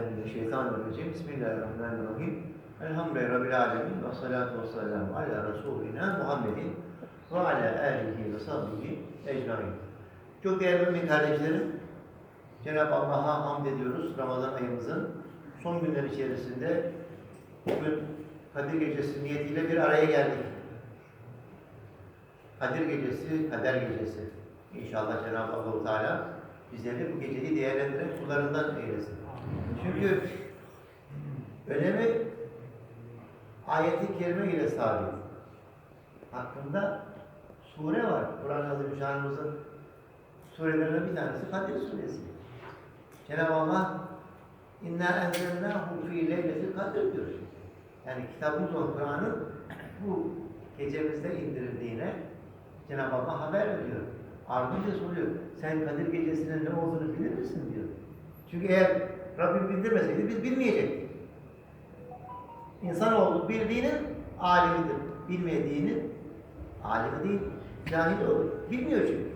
Mineşşeytanirracim. Bismillahirrahmanirrahim. Elhamdülillahi Rabbil alemin. Ve salatu ve selamu ala Resulina Muhammedin ve ala alihi ve sahbihi ecmain. Çok değerli mümin kardeşlerim, Cenab-ı Allah'a hamd ediyoruz Ramazan ayımızın son günler içerisinde bugün Kadir Gecesi niyetiyle bir araya geldik. Kadir Gecesi, Kader Gecesi. İnşallah Cenab-ı Allah Teala bizleri bu geceyi değerlendiren kullarından eylesin. Çünkü önemi ayeti kerime ile sabit. Hakkında sure var. Kur'an-ı Azimüşşanımızın surelerinden bir tanesi Kadir Suresi. Cenab-ı Allah İnna enzelnâhu fî leyletil kadir diyor. Yani kitabımız olan Kur'an'ın bu gecemizde indirildiğine Cenab-ı Allah haber veriyor. Ardınca soruyor. Sen Kadir Gecesi'nin ne olduğunu bilir misin diyor. Çünkü eğer Rabbim bildirmeseydi biz bilmeyecektik. İnsanoğlu bildiğinin alimidir. Bilmediğinin alimi değil. Cahil olur. Bilmiyor çünkü.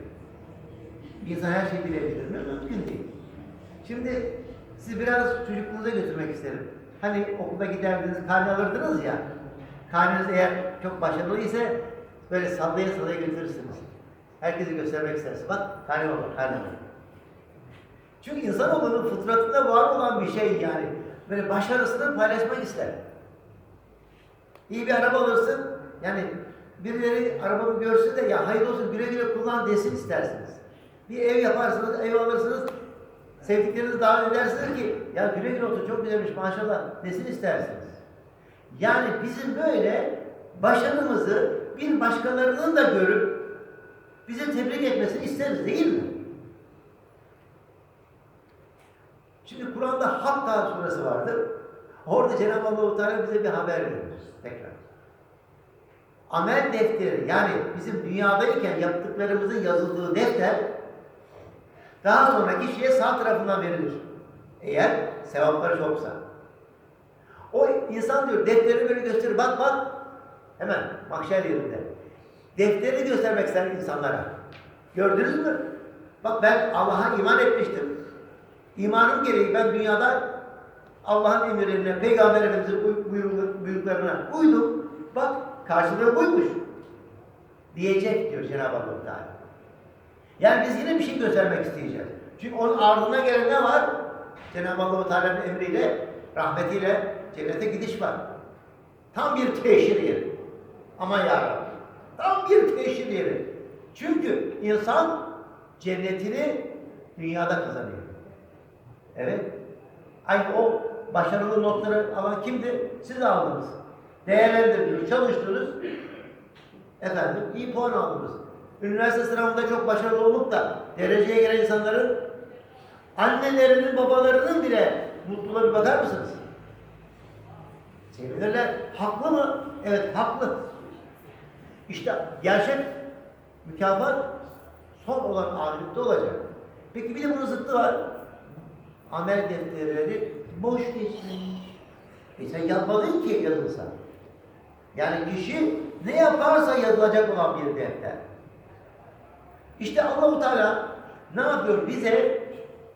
İnsan her şeyi bilebilir mi? Mümkün değil. Şimdi sizi biraz çocukluğunuza götürmek isterim. Hani okulda giderdiniz, karne alırdınız ya. Karneniz eğer çok başarılı ise böyle sallaya sallaya götürürsünüz. Herkese göstermek istersiniz. Bak karne var, karne var. Çünkü insanoğlunun fıtratında var olan bir şey yani. Böyle başarısını paylaşmak ister. İyi bir araba alırsın. Yani birileri arabamı görsün de ya hayırlı olsun güle güle kullan desin istersiniz. Bir ev yaparsınız, ev alırsınız. Sevdiklerinizi davet edersiniz ki ya güle güle olsun çok güzelmiş maşallah desin istersiniz. Yani bizim böyle başarımızı bir başkalarının da görüp bizi tebrik etmesini isteriz değil mi? Şimdi Kur'an'da Hatta suresi vardır. Orada Cenab-ı Allah-u Teala bize bir haber verir. Tekrar. Amel defteri yani bizim dünyadayken yaptıklarımızın yazıldığı defter daha sonra kişiye sağ tarafından verilir. Eğer sevapları çoksa. O insan diyor defterini böyle gösterir. Bak bak. Hemen mahşer yerinde. Defterini göstermek ister insanlara. Gördünüz mü? Bak ben Allah'a iman etmiştim. İmanım gereği ben dünyada Allah'ın emirlerine, Peygamber Efendimiz'in buyruk- buyruklarına uydum. Bak karşılığı buymuş. Diyecek diyor Cenab-ı Allah Teala. Yani biz yine bir şey göstermek isteyeceğiz. Çünkü onun ardına gelen ne var? Cenab-ı Allah Teala'nın emriyle, rahmetiyle cennete gidiş var. Tam bir teşhir yeri. Aman ya Rabbi. Tam bir teşhir yeri. Çünkü insan cennetini dünyada kazanıyor. Evet. Aynı o başarılı notları alan kimdi? Siz aldınız. Değerlendirdiniz, çalıştınız. Efendim iyi puan aldınız. Üniversite sınavında çok başarılı olup da dereceye gelen insanların annelerinin, babalarının bile mutluluğuna bir bakar mısınız? Sevinirler. Haklı mı? Evet, haklı. İşte gerçek mükafat son olan ahiret olacak. Peki bir de bunun zıttı var. Amel defterleri boş geçmiş. E sen yapmadın ki yazılsa. Yani kişi ne yaparsa yazılacak olan bir defter. İşte Allahu Teala ne yapıyor? Bize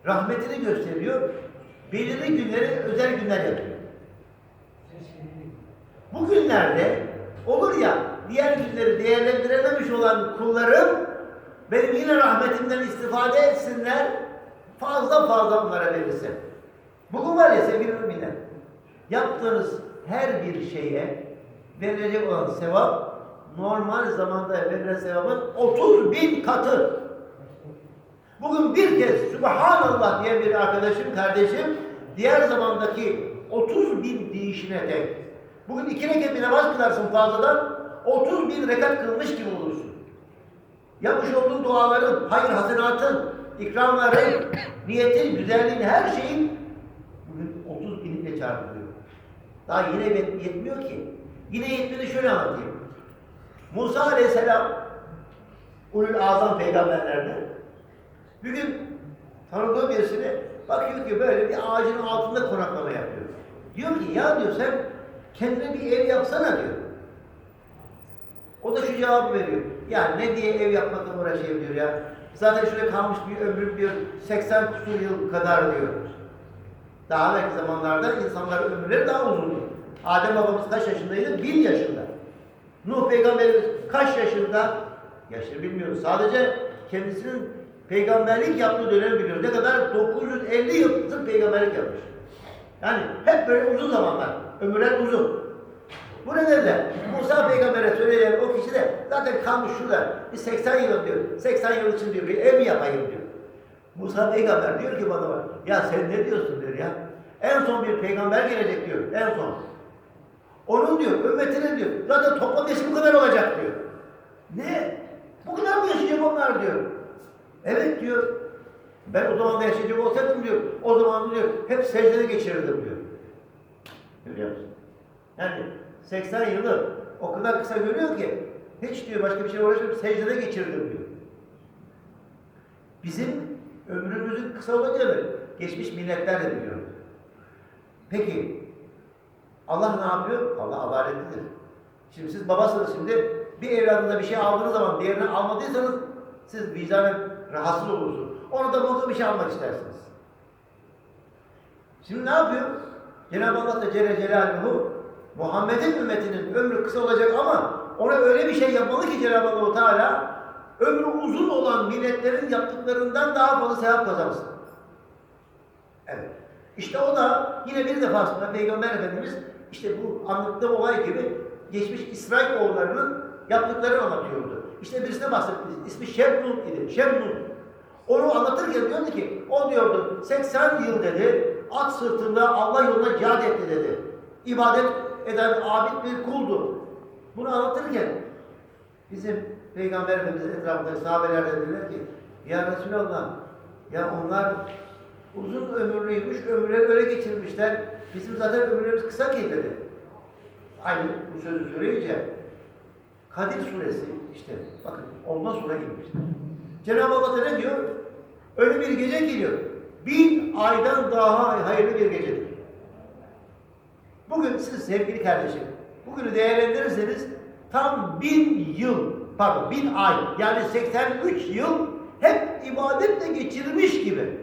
rahmetini gösteriyor. Belirli günleri özel günler yapıyor. Bu günlerde olur ya diğer günleri değerlendirememiş olan kullarım benim yine rahmetimden istifade etsinler. Fazla fazla onlara verirsin. Bugün var ya sevgili müminler. Yaptığınız her bir şeye verilecek olan sevap normal zamanda verilen sevabın 30 bin katı. Bugün bir kez Subhanallah diyen bir arkadaşım, kardeşim diğer zamandaki 30 bin deyişine tek. Bugün iki rekat bir namaz kılarsın fazladan 30 bin rekat kılmış gibi olursun. Yapmış olduğun duaların, hayır hasenatın, ikramların, niyetin, güzelliğin, her şeyin bugün 30 binle çarpılıyor. Daha yine yet- yetmiyor ki. Yine yetmedi şöyle anlatayım. Musa aleyhisselam ulul azam peygamberlerden bir gün tanıdığı birisine bakıyor ki böyle bir ağacın altında konaklama yapıyor. Diyor ki ya diyor sen kendine bir ev yapsana diyor. O da şu cevabı veriyor. Ya ne diye ev yapmakla uğraşayım diyor ya. Zaten şöyle kalmış bir ömrüm diyor 80 küsur yıl kadar diyor. Daha belki zamanlarda insanların ömürleri daha uzundu. Adem babamız kaç yaşındaydı? Bin yaşında. Nuh peygamberimiz kaç yaşında? Yaşını bilmiyoruz. Sadece kendisinin peygamberlik yaptığı dönemi biliyoruz. Ne kadar? 950 yıldır peygamberlik yapmış. Yani hep böyle uzun zamanlar. Ömürler uzun. Bu nedenle Musa peygambere söyleyen o kişi de zaten kalmış şurada. Bir 80 yıl diyor. 80 yıl için diyor bir ev mi yapayım diyor. Musa peygamber diyor ki bana ya sen ne diyorsun diyor ya. En son bir peygamber gelecek diyor. En son. Onun diyor, ümmetine diyor. Zaten toplam yaşı bu kadar olacak diyor. Ne? Bu kadar mı yaşayacak onlar diyor. Evet diyor. Ben o zaman da yaşayacak olsaydım diyor. O zaman diyor hep secdede geçirirdim diyor. Görüyor musun? Yani 80 yılı o kadar kısa görüyor ki hiç diyor başka bir şey uğraşmayıp secdede geçirdim diyor. Bizim ömrümüzün kısa olacağını geçmiş milletler de biliyor. Peki Allah ne yapıyor? Allah adaletlidir. Şimdi siz babasınız şimdi bir evladınıza bir şey aldığınız zaman diğerini almadıysanız siz vicdanen rahatsız olursunuz. Ona da burada bir şey almak istersiniz. Şimdi ne yapıyor? Cenab-ı Allah da Celle Celaluhu Muhammed'in ümmetinin ömrü kısa olacak ama ona öyle bir şey yapmalı ki Cenab-ı Teala ömrü uzun olan milletlerin yaptıklarından daha fazla sevap kazansın. Evet. İşte o da yine bir defasında Peygamber Efendimiz işte bu anlattığım olay gibi geçmiş İsrail oğullarının yaptıklarını anlatıyordu. İşte birisine bahsetti. İsmi Şemnun idi. Şemnun. Onu anlatırken diyordu ki, o diyordu 80 yıl dedi, at sırtında Allah yoluna cihad etti dedi. İbadet eden abid bir kuldu. Bunu anlatırken bizim Peygamber Efendimiz etrafında sahabeler dediler ki, Ya Resulallah, ya onlar uzun ömürlüymüş, ömürleri öyle geçirmişler. Bizim zaten ömürlerimiz kısa ki dedi. Aynı bu sözü söyleyince Kadir suresi işte bakın ondan sonra inmiş. Cenab-ı Allah ne diyor? Öyle bir gece geliyor. Bin aydan daha hayırlı bir gecedir. Bugün siz sevgili kardeşim, bugünü değerlendirirseniz tam bin yıl, pardon bin ay yani 83 yıl hep ibadetle geçirmiş gibi.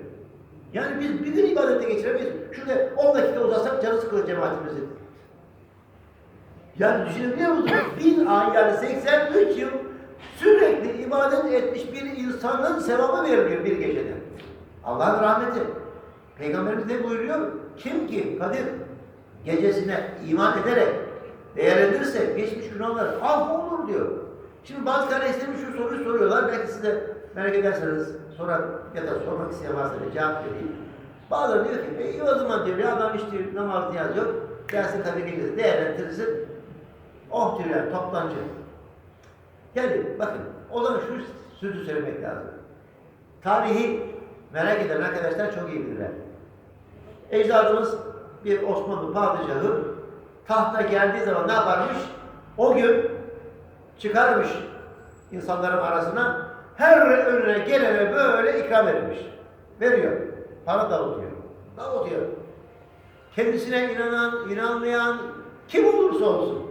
Yani biz bir gün ibadette geçiremeyiz. Şurada 10 dakika uzatsak canı sıkılır cemaatimizin. Yani düşünebiliyor musunuz? Bin ay yani 83 yıl sürekli ibadet etmiş bir insanın sevabı veriliyor bir gecede. Allah'ın rahmeti. Peygamberimiz ne buyuruyor? Kim ki Kadir gecesine iman ederek değerlendirirse geçmiş günahları affolur diyor. Şimdi bazı kardeşlerim şu soruyu soruyorlar. Belki siz de merak ederseniz sorar ya da sormak isteyen varsa bir cevap vereyim. Bazıları diyor ki e iyi o zaman diyor ya adam diyor namaz niyaz yok. Gelsin Kadir gecesi değerlendirirsin. Oh diyor yani toptancı. Yani bakın o zaman şu sözü söylemek lazım. Tarihi merak eden arkadaşlar çok iyi bilirler. Ecdadımız bir Osmanlı padişahı tahta geldiği zaman ne yaparmış? O gün çıkarmış insanların arasına her önüne gelene böyle ikram edilmiş. Veriyor. Para dağıtıyor. Dağıtıyor. Kendisine inanan, inanmayan kim olursa olsun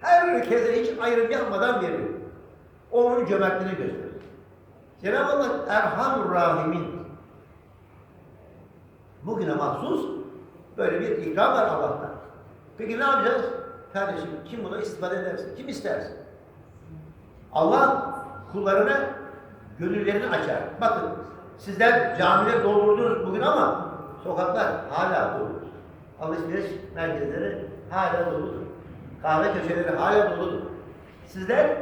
herkese hiç ayrım yapmadan veriyor. Onun cömertliğini gösteriyor. Cenab-ı Allah Erham Rahimin bugüne mahsus böyle bir ikram var Allah'tan. Peki ne yapacağız? Kardeşim kim buna istifade edersin? Kim istersin? Allah kullarına gönüllerini açar. Bakın sizler camiler doldurdunuz bugün ama sokaklar hala dolu. Alışveriş merkezleri hala doludur. Kahve köşeleri hala doludur. Sizler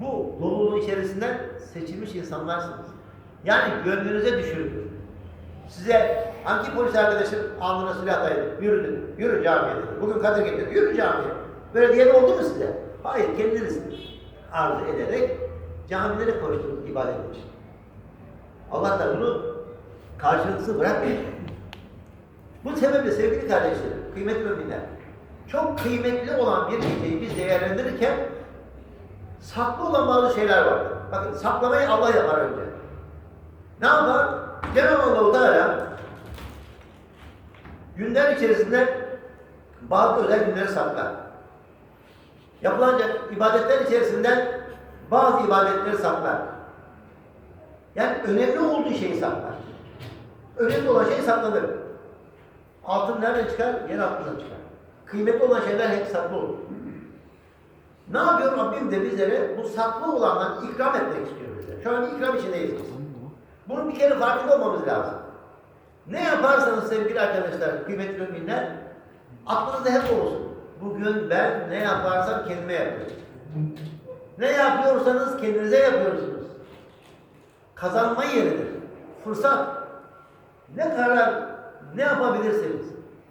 bu doluluğun içerisinden seçilmiş insanlarsınız. Yani gönlünüze düşürün. Size hangi polis arkadaşın alnına silah dayadı? Yürü. Yürü camiye dedi. Bugün Kadir getirdi. Yürü camiye. Böyle diyen oldu mu size? Hayır kendiniz arzu ederek camilere koştunuz ibadet için. Allah da bunu karşılıksız bırakmıyor. Bu sebeple sevgili kardeşlerim, kıymetli müminler, çok kıymetli olan bir geceyi biz değerlendirirken saklı olan bazı şeyler var. Bakın saklamayı Allah yapar önce. Ne yapar? Cenab-ı Allah-u Teala günler içerisinde bazı özel günleri saklar. Yapılan ibadetler içerisinden bazı ibadetleri saklar. Yani önemli olduğu şeyi saklar. Önemli olan şey saklanır. Altın nereden çıkar? Yer altından çıkar. Kıymetli olan şeyler hep saklı olur. Ne yapıyor Rabbim de bizlere bu saklı olandan ikram etmek istiyor bize. Şu an ikram içindeyiz biz. Bunun bir kere farkında olmamız lazım. Ne yaparsanız sevgili arkadaşlar, kıymetli müminler, aklınızda hep olsun. Bugün ben ne yaparsam kendime yapıyorum. Ne yapıyorsanız kendinize yapıyorsunuz. Kazanma yeridir. Fırsat. Ne karar, ne yapabilirsiniz.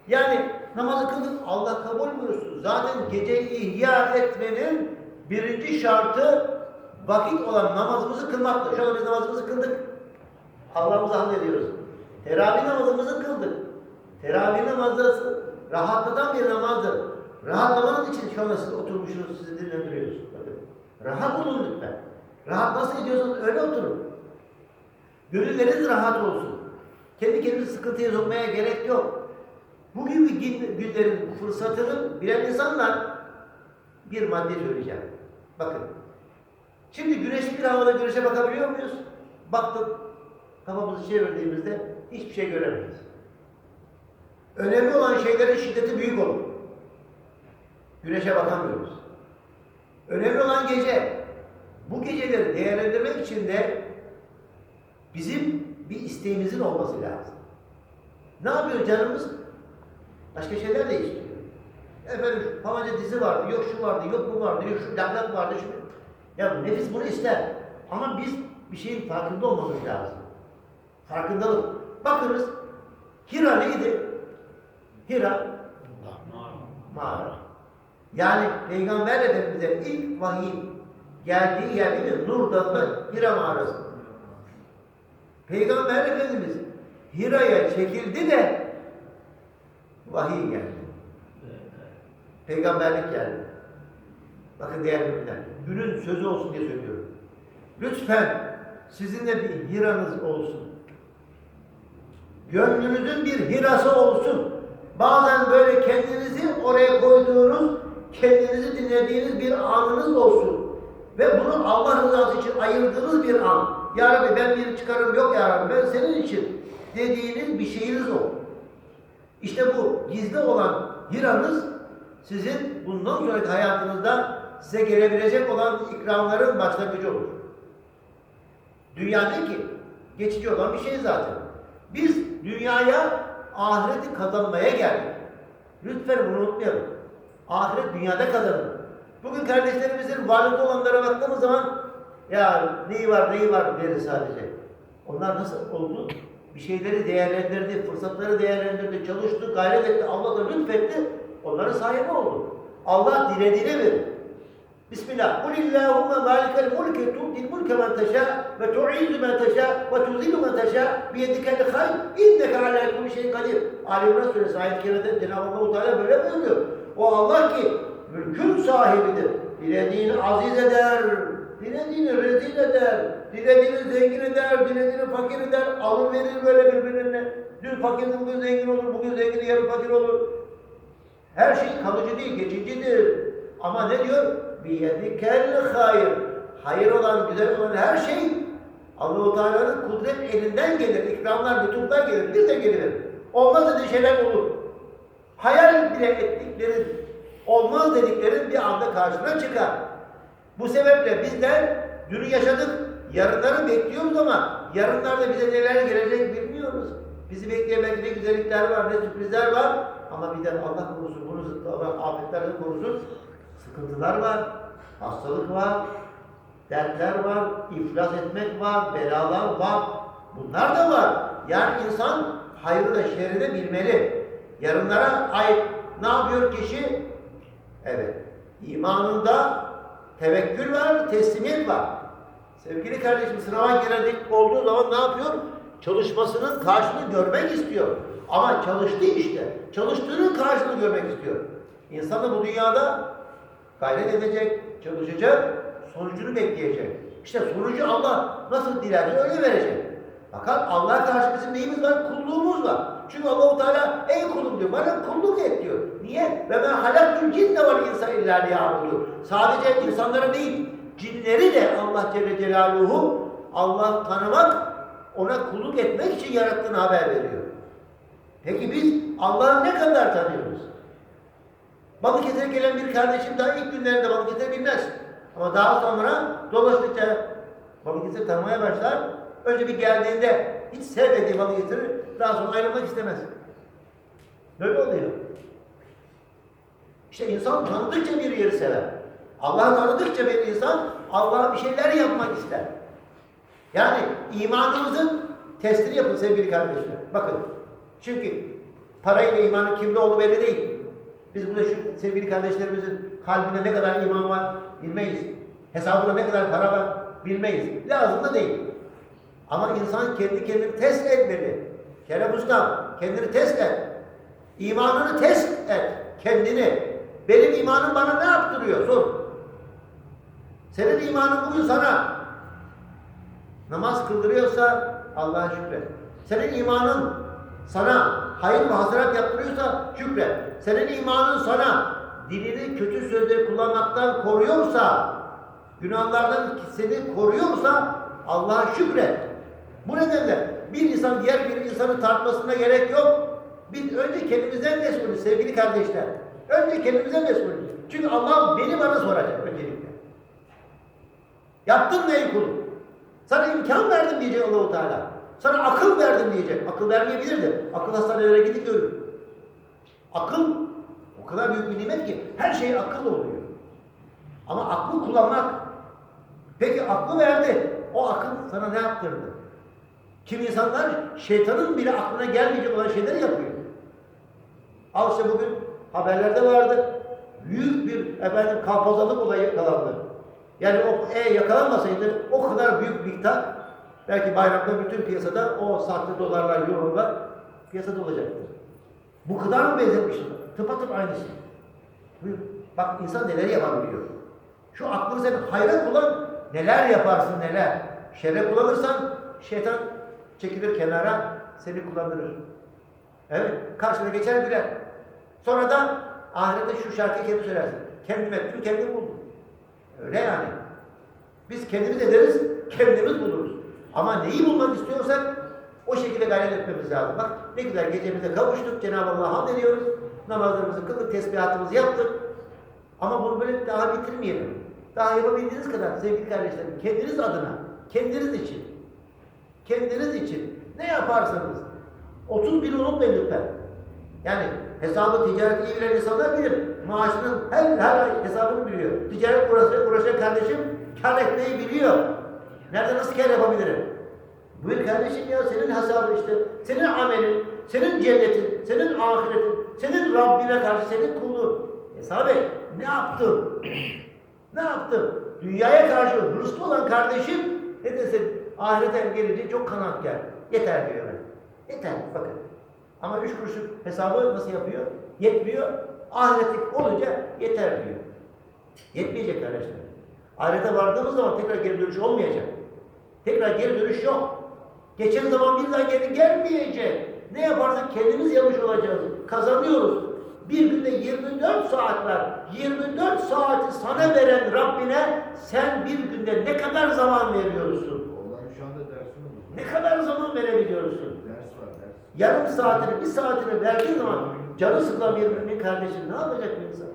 Yani namazı kıldık, Allah kabul buyursun. Zaten geceyi ihya etmenin birinci şartı vakit olan namazımızı kılmaktır. Şu an biz namazımızı kıldık. Allah'ımıza hamd ediyoruz. Teravih namazımızı kıldık. Teravih namazı rahatlatan bir namazdır. Rahatlamanın için şu anda siz oturmuşsunuz, sizi dinlendiriyoruz. Bakın. Rahat olun lütfen. Rahat nasıl ediyorsanız öyle oturun. Gönülleriniz rahat olsun. Kendi kendinizi sıkıntıya sokmaya gerek yok. Bu gibi gün- günlerin fırsatını bilen insanlar bir madde söyleyeceğim. Bakın. Şimdi güneşli bir havada güneşe bakabiliyor muyuz? Baktık. Kafamızı çevirdiğimizde hiçbir şey göremeyiz. Önemli olan şeylerin şiddeti büyük olur. Güneşe bakamıyoruz. Önemli olan gece. Bu geceleri değerlendirmek için de bizim bir isteğimizin olması lazım. Ne yapıyor canımız? Başka şeyler de istiyor. Efendim falanca dizi vardı, yok şu vardı, yok bu vardı, yok şu laklak vardı, şu... Ya nefis bunu ister. Ama biz bir şeyin farkında olmamız lazım. Farkındalık. Bakınız, Hira neydi? Hira, mağara. Yani Peygamber Efendimiz'e ilk vahiy geldiği yer değil mi? Nur Dağı Hira mağarası. Peygamber Efendimiz Hira'ya çekildi de vahiy geldi. Peygamberlik geldi. Bakın değerli müminler, günün sözü olsun diye söylüyorum. Lütfen sizinle bir hiranız olsun. Gönlünüzün bir hirası olsun. Bazen böyle kendinizi oraya koyduğunuz, kendinizi dinlediğiniz bir anınız olsun. Ve bunu Allah rızası için ayırdığınız bir an. Ya Rabbi ben bir çıkarım yok ya Rabbi ben senin için dediğiniz bir şeyiniz olsun. İşte bu gizli olan hiranız sizin bundan sonraki hayatınızda size gelebilecek olan ikramların başlangıcı olur. Dünya değil ki. Geçici olan bir şey zaten. Biz dünyaya ahireti kazanmaya geldik. Lütfen bunu unutmayalım. Ahiret dünyada kazanılır. Bugün kardeşlerimizin varlıklı olanlara baktığımız zaman ya neyi var neyi var deriz sadece. Onlar nasıl oldu? Bir şeyleri değerlendirdi, fırsatları değerlendirdi, çalıştı, gayret etti, Allah da lütfetti, onların sahibi oldu. Allah dilediğine verir. Bismillah. Kul illahumma malikel mulki tu'til mulke men teşâ ve tu'izzu men teşâ ve tuzillu men teşâ biyedikel hayr inneke alâ kulli şeyin kadir. Ali İmran suresi ayet-i kerimede Cenab-ı Allah Teala böyle buyuruyor. O Allah ki mülkün sahibidir. Dilediğini aziz eder, dilediğini rezil eder, dilediğini zengin eder, dilediğini fakir eder, alır verir böyle birbirine. Dün fakirdi bugün zengin olur, bugün zengin yarın fakir olur. Her şey kalıcı değil, geçicidir. Ama ne diyor? Biyedikel hayır. Hayır olan, güzel olan her şey Allah-u Teala'nın kudret elinden gelir. İkramlar lütuftan gelir. Bir de gelir. Olmaz dediği şeyler olur. Hayal bile ettiklerin, olmaz dediklerin bir anda karşına çıkar. Bu sebeple bizler dünü yaşadık, yarınları bekliyoruz ama yarınlarda bize neler gelecek bilmiyoruz. Bizi bekleyen belki ne güzellikler var, ne sürprizler var. Ama bir de Allah korusun, bunu zıttı Allah afetlerden korusun. Sıkıntılar var, hastalık var, dertler var, iflas etmek var, belalar var. Bunlar da var. Yani insan hayrı da şerri de bilmeli. Yarınlara ait ne yapıyor kişi? Evet. imanında tevekkül var, teslimiyet var. Sevgili kardeşim sınava girecek olduğu zaman ne yapıyor? Çalışmasının karşılığını görmek istiyor. Ama çalıştı işte. Çalıştığının karşılığını görmek istiyor. İnsan da bu dünyada gayret edecek, çalışacak, sonucunu bekleyecek. İşte sonucu Allah nasıl dilerse öyle verecek. Fakat Allah'a karşı bizim neyimiz var? Kulluğumuz var. Çünkü Allahu Teala ey kulum diyor. Bana kulluk et diyor. Niye? Ve ben halaktul cinne var insan illa liyabudu. Sadece insanlara değil, cinleri de Allah Celle Celaluhu Allah tanımak, ona kulluk etmek için yarattığını haber veriyor. Peki biz Allah'ı ne kadar tanıyoruz? Balıkesir'e gelen bir kardeşim daha ilk günlerinde Balıkesir'i bilmez. Ama daha sonra dolaştıkça Balıkesir tanımaya başlar. Önce bir geldiğinde hiç sevmediği Balıkesir'i daha sonra ayrılmak istemez. Böyle oluyor. İşte insan tanıdıkça bir yeri sever. Allah'ı tanıdıkça bir insan Allah'a bir şeyler yapmak ister. Yani imanımızın testini yapın sevgili kardeşler. Bakın. Çünkü parayla imanın kimde olduğu belli değil. Biz burada şu sevgili kardeşlerimizin kalbinde ne kadar iman var bilmeyiz. Hesabında ne kadar para var bilmeyiz. Lazım da değil. Ama insan kendi kendini test etmeli. Kerem Usta kendini test et. İmanını test et. Kendini. Benim imanım bana ne yaptırıyor? Sor. Senin imanın bugün sana namaz kıldırıyorsa Allah'a şükret. Senin imanın sana hayır ve hasenat yaptırıyorsa şükret. Senin imanın sana dilini kötü sözleri kullanmaktan koruyorsa, günahlardan seni koruyorsa Allah'a şükret. Bu nedenle bir insan diğer bir insanı tartmasına gerek yok. Biz önce kendimizden mesulüz sevgili kardeşler. Önce kendimize mesulüz. Çünkü Allah beni bana soracak öncelikle. Yaptın ey kulum? Sana imkan verdim diyecek Allahu Teala. Sana akıl verdim diyecek. Akıl vermeyebilir de. Akıl hastanelere gidip görür. Akıl o kadar büyük bir nimet ki her şey akıl oluyor. Ama aklı kullanmak. Peki aklı verdi. O akıl sana ne yaptırdı? Kim insanlar şeytanın bile aklına gelmeyecek olan şeyleri yapıyor. Al işte bugün haberlerde vardı. Büyük bir efendim kalpazalık olayı yakalandı. Yani o e, yakalanmasaydı o kadar büyük miktar belki bayramda bütün piyasada o sahte dolarlar, eurolar piyasada olacaktı. Bu kadar mı benzetmişler? Tıpatıp aynısı. Bak insan neler yapabiliyor. Şu aklını sen hayra kullan, neler yaparsın neler. Şerre kullanırsan şeytan çekilir kenara, seni kullandırır. Evet, karşına geçer güler. Sonra da ahirette şu şarkıyı kendi söylersin. Kendim ettim, kendim buldum. Öyle yani. Biz kendimiz ederiz, kendimiz buluruz. Ama neyi bulmak istiyorsak o şekilde gayret etmemiz lazım. Bak ne güzel gecemize kavuştuk, Cenab-ı Allah'a hamd ediyoruz. Namazlarımızı kıldık, tesbihatımızı yaptık. Ama bunu böyle daha bitirmeyelim. Daha yapabildiğiniz kadar sevgili kardeşlerim, kendiniz adına, kendiniz için, kendiniz için ne yaparsanız 30 bin unutmayın lütfen. Yani hesabı ticaret iyi bilen insanlar bilir. Maaşının her, her hesabını biliyor. Ticaret uğraşan, uğraşan kardeşim kar etmeyi biliyor. Nerede nasıl kar yapabilirim? Buyur kardeşim ya senin hesabın işte. Senin amelin, senin cennetin, senin ahiretin, senin Rabbine karşı senin kulluğun. Hesap et. Ne yaptın? ne yaptın? Dünyaya karşı hırslı olan kardeşim ne desin? Ahirete gelince çok kanaatkar. Yeter diyor. Yeter bakın. Ama üç kuruşluk hesabı nasıl yapıyor? Yetmiyor. Ahiretlik olunca yeter diyor. Yetmeyecek kardeşler. Ahirete vardığımız zaman tekrar geri dönüş olmayacak. Tekrar geri dönüş yok. Geçen zaman bir daha geri gelmeyecek. Ne yaparsak kendimiz yanlış olacağız. Kazanıyoruz. Bir günde 24 saat var. 24 saati sana veren Rabbine sen bir günde ne kadar zaman veriyorsun? Vallahi şu anda dersim olur. Ne kadar zaman verebiliyorsun? Ders var ders. Yarım saatini, bir saatini verdiğin zaman canı sıkılan bir mümin kardeşin ne yapacak bir insan?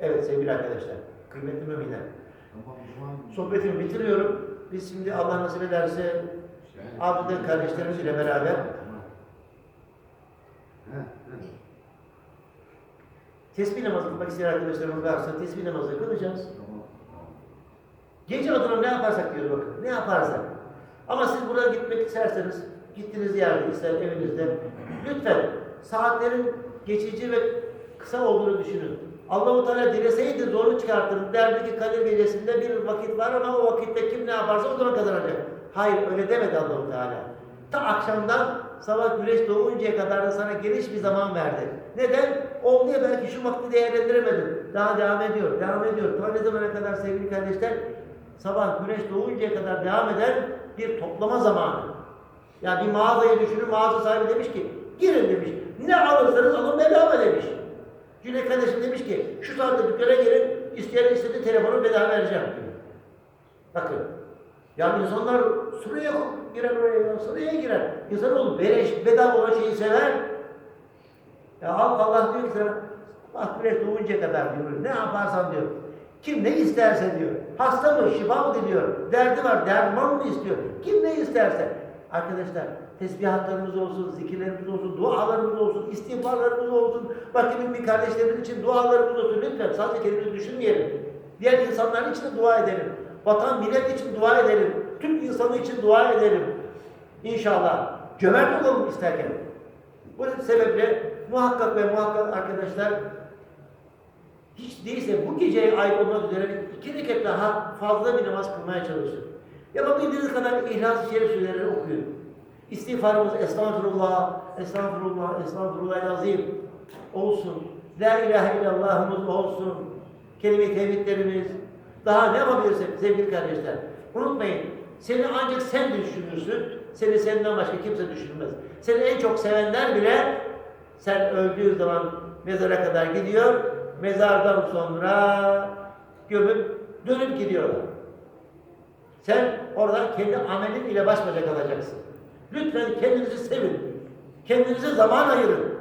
Evet sevgili arkadaşlar, kıymetli müminler. Sohbetimi bitiriyorum. Biz şimdi Allah nasip ederse abiden kardeşlerimiz ile beraber tesbih namazı kılmak isteyen arkadaşlarımız varsa tesbih namazı kılacağız. Gece adına ne yaparsak diyor bakın. Ne yaparsak. Ama siz buradan gitmek isterseniz gittiğiniz yerde, ister evinizde lütfen saatlerin geçici ve kısa olduğunu düşünün. Allahu Teala dileseydi zorlu çıkartır. Derdi ki Kadir gecesinde bir vakit var ama o vakitte kim ne yaparsa o zaman kazanacak. Hayır öyle demedi Allahu Teala. Ta akşamdan sabah güneş doğuncaya kadar da sana geniş bir zaman verdi. Neden? Oldu ya belki şu vakti değerlendiremedim. Daha devam ediyor, devam ediyor. Ta ne zamana kadar sevgili kardeşler? Sabah güneş doğuncaya kadar devam eden bir toplama zamanı. Ya bir mağazayı düşünün, mağaza sahibi demiş ki, girin demiş. Ne alırsanız alın bedava demiş. Cüneyt kardeşim demiş ki, şu saatte dükkana gelin, isteyen istediği telefonu bedava vereceğim diyor. Bakın, Yani insanlar sıraya girer oraya, sıraya girer. İnsanoğlu beleş, bedava olan şeyi sever. Ya Allah, diyor ki sana, bak güneş doğunca kadar diyor, ne yaparsan diyor. Kim ne isterse diyor. Hasta mı, şifa mı diliyor. Derdi var, derman mı istiyor. Kim ne isterse. Arkadaşlar, tesbihatlarımız olsun, zikirlerimiz olsun, dualarımız olsun, istiğfarlarımız olsun. Başka bir kardeşlerimiz için dualarımız olsun. Lütfen sadece kendimizi düşünmeyelim. Diğer insanlar için de dua edelim. Vatan, millet için dua edelim. Türk insanı için dua edelim. İnşallah. Cömert olalım isterken. Bu sebeple muhakkak ve muhakkak arkadaşlar hiç değilse bu geceye ait olmak üzere iki rekat daha fazla bir namaz kılmaya çalışın. Yapabildiğiniz kadar İhlas-ı Şerif surelerini okuyun. İstiğfarımız estağfurullah, estağfurullah, estağfurullah azim olsun. La ilahe illallahımız olsun. Kelime-i tevhidlerimiz. Daha ne yapabilirsek sevgili kardeşler. Unutmayın. Seni ancak sen düşünürsün. Seni senden başka kimse düşünmez. Seni en çok sevenler bile sen öldüğün zaman mezara kadar gidiyor. Mezardan sonra gömüp dönüp gidiyorlar. Sen orada kendi amelin ile baş başa kalacaksın. Lütfen kendinizi sevin. Kendinize zaman ayırın.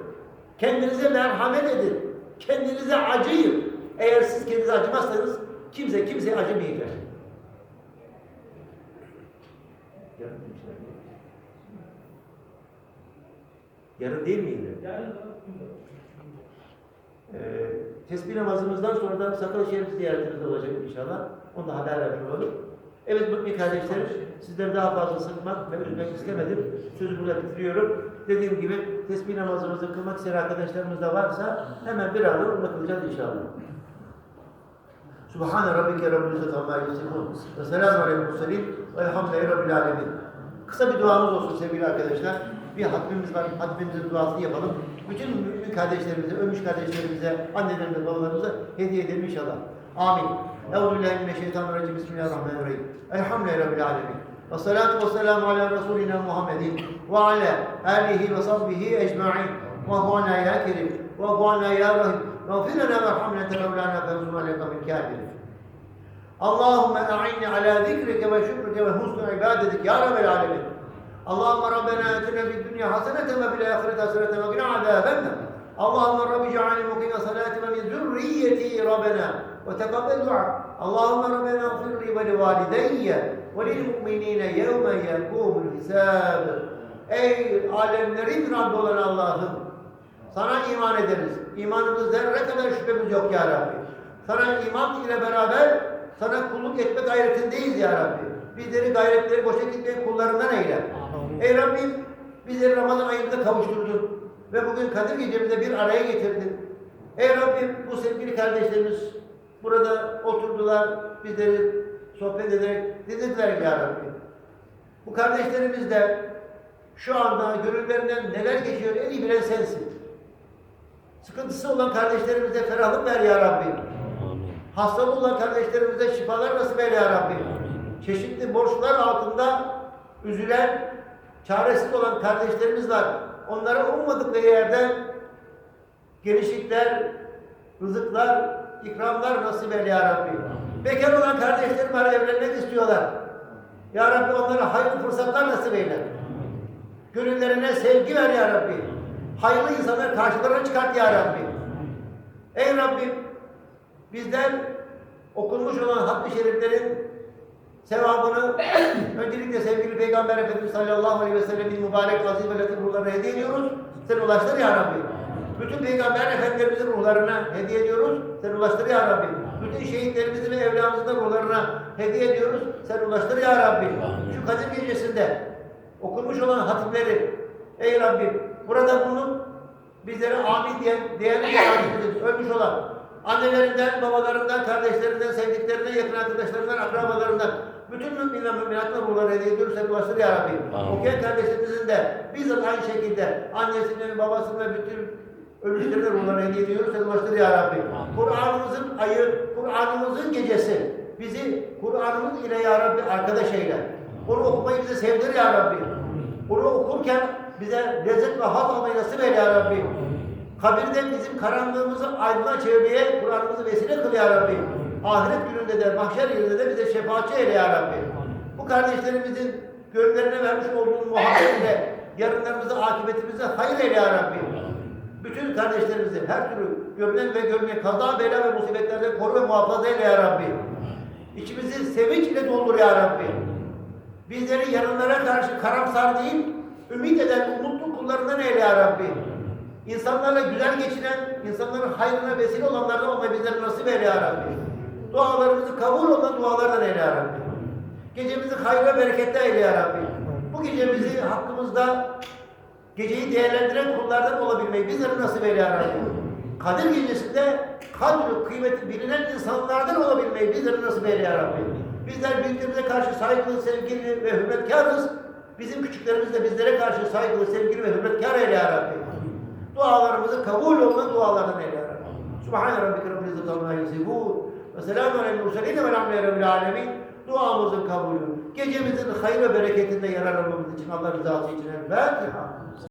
Kendinize merhamet edin. Kendinize acıyın. Eğer siz kendinize acımazsanız kimse kimseye acımayacak. Yarın değil miydi? Ee, tesbih namazımızdan sonra da sakal şerif ziyaretimiz olacak inşallah. Onu da haber vermiş olalım. Evet mümin kardeşlerim, sizleri daha fazla sıkmak ve üzmek istemedim. Sözü burada bitiriyorum. Dediğim gibi tesbih namazımızı kılmak isteyen arkadaşlarımız da varsa hemen birazdan onu da kılacağız inşallah. Subhane rabbike rabbil izzati amma yasifun ve selamun aleyhi murselin velhamdülillahi rabbil alemin. Kısa bir duamız olsun sevgili arkadaşlar. Bir hatmimiz var, hatmimizin duasını yapalım. Bütün mümin kardeşlerimize, ölmüş kardeşlerimize, annelerimize, babalarımıza hediye edelim inşallah. Amin. Euzu billahi mineşşeytanirracim. Bismillahirrahmanirrahim. Elhamdülillahi rabbil alamin. Ve salatu ve selamu ala Resulina Muhammedin ve ala alihi ve sahbihi ecmaîn. Ve huana ya kerim ve huana ya rahim. Mağfir lana ve hamdene tevlana fevzuma lekamil kafirin. Allahümme a'inni ala zikrike ve şükrike ve husnu ibadetik ya Rabbel alemin. Allahümme Rabbena etine fid dünya haseneten ve bil ahireti haseneten ve gina azâbenna. Allahümme Rabbi cealni mukime salati ve min zürriyeti Rabbena. وتقبل دعاء اللهم ربنا اغفر لي ولوالدي وللمؤمنين يوم يقوم الحساب Ey alemlerin Rabbi olan Allah'ım sana iman ederiz. İmanımız zerre kadar şüphemiz yok ya Rabbi. Sana iman ile beraber sana kulluk etme gayretindeyiz ya Rabbi. Bizleri gayretleri boşa gitmeyen kullarından eyle. Ey Rabbim bizleri Ramazan ayında kavuşturdun. Ve bugün Kadir gecemizde bir araya getirdin. Ey Rabbim bu sevgili kardeşlerimiz burada oturdular. Bizleri sohbet ederek dinlediler ya Rabbi. Bu kardeşlerimiz de şu anda gönüllerinden neler geçiyor en iyi bilen sensin. Sıkıntısı olan kardeşlerimize ferahlık ver ya Rabbi. Hastalığı olan kardeşlerimize şifalar nasip eyle ya Rabbi. Çeşitli borçlar altında üzülen, çaresiz olan kardeşlerimiz var. Onlara ummadıkları yerden genişlikler, rızıklar, ikramlar nasip eyle ya Rabbi. Bekar olan kardeşlerim var evlenmek istiyorlar. Ya Rabbi onlara hayırlı fırsatlar nasip eyle. Gönüllerine sevgi ver ya Rabbi. Hayırlı insanlar karşılarına çıkart ya Rabbi. Ey Rabbim bizden okunmuş olan hatmi şeriflerin sevabını öncelikle sevgili Peygamber Efendimiz sallallahu aleyhi ve sellemin mübarek latif ruhlarına hediye ediyoruz. Sen ulaştır ya Rabbi. Bütün Peygamber Efendimizin ruhlarına hediye ediyoruz. Sen ulaştır ya Rabbi. Bütün şehitlerimizin ve evlamızın ruhlarına hediye ediyoruz. Sen ulaştır ya Rabbi. Şu Kadir Gecesi'nde okunmuş olan hatimleri ey Rabbim burada bulunup bizlere amin diyen bir ölmüş olan annelerinden, babalarından, kardeşlerinden, sevdiklerinden, yakın arkadaşlarından, akrabalarından bütün müminler, müminatlar ruhları hediye ediyoruz. Sen ulaştır ya Rabbi. Okuyan kardeşlerimizin de bizzat aynı şekilde annesinin, babasının ve bütün ölmüşlerine ruhları hediye ediyoruz. Ulaştır ya Rabbi. Kur'an'ımızın ayı, Kur'an'ımızın gecesi bizi Kur'an'ımız ile ya Rabbi arkadaş eyle. Onu okumayı bize sevdir ya Rabbi. Onu okurken bize lezzet ve haz almayı nasip eyle ya Rabbi. Kabirde bizim karanlığımızı aydınlığa çevirmeye Kur'an'ımızı vesile kıl ya Rabbi. Ahiret gününde de mahşer yerinde de bize şefaatçi eyle ya Rabbi. Bu kardeşlerimizin gönüllerine vermiş olduğun muhabbetle yarınlarımızı, akıbetimizi hayır eyle ya Rabbi. Bütün kardeşlerimizi her türlü görünen ve görmeyen kaza, bela ve musibetlerden koru ve muhafaza eyle ya Rabbi. İçimizi sevinç ile doldur ya Rabbi. Bizleri yarınlara karşı karamsar değil, ümit eden, umutlu kullarından eyle ya Rabbi. İnsanlarla güzel geçinen, insanların hayrına vesile olanlardan olmayı bizlere nasip eyle ya Rabbi. Dualarımızı kabul olan dualardan eyle ya Rabbi. Gecemizi hayra berekette eyle ya Rabbi. Bu gecemizi hakkımızda geceyi değerlendiren kullardan olabilmeyi bizlere nasip eyle ya Rabbi. Kadir gecesinde kadri kıymeti bilinen insanlardan olabilmeyi bizlere nasip eyle ya Rabbi. Bizler büyüklerimize karşı saygılı, sevgili ve hürmetkarız. Bizim küçüklerimiz de bizlere karşı saygılı, sevgili ve hürmetkar eyle ya Rabbi. Dualarımızı kabul olan dualardan eyle ya Rabbi. Subhane rabbike rabbil izzati amma yasifun. Ve selamun aleyhi murselin ve elhamdülillahi alemin. Duamızın kabulü. Gecemizin hayır ve bereketinde yararlanmamız için Allah rızası için el Fatiha.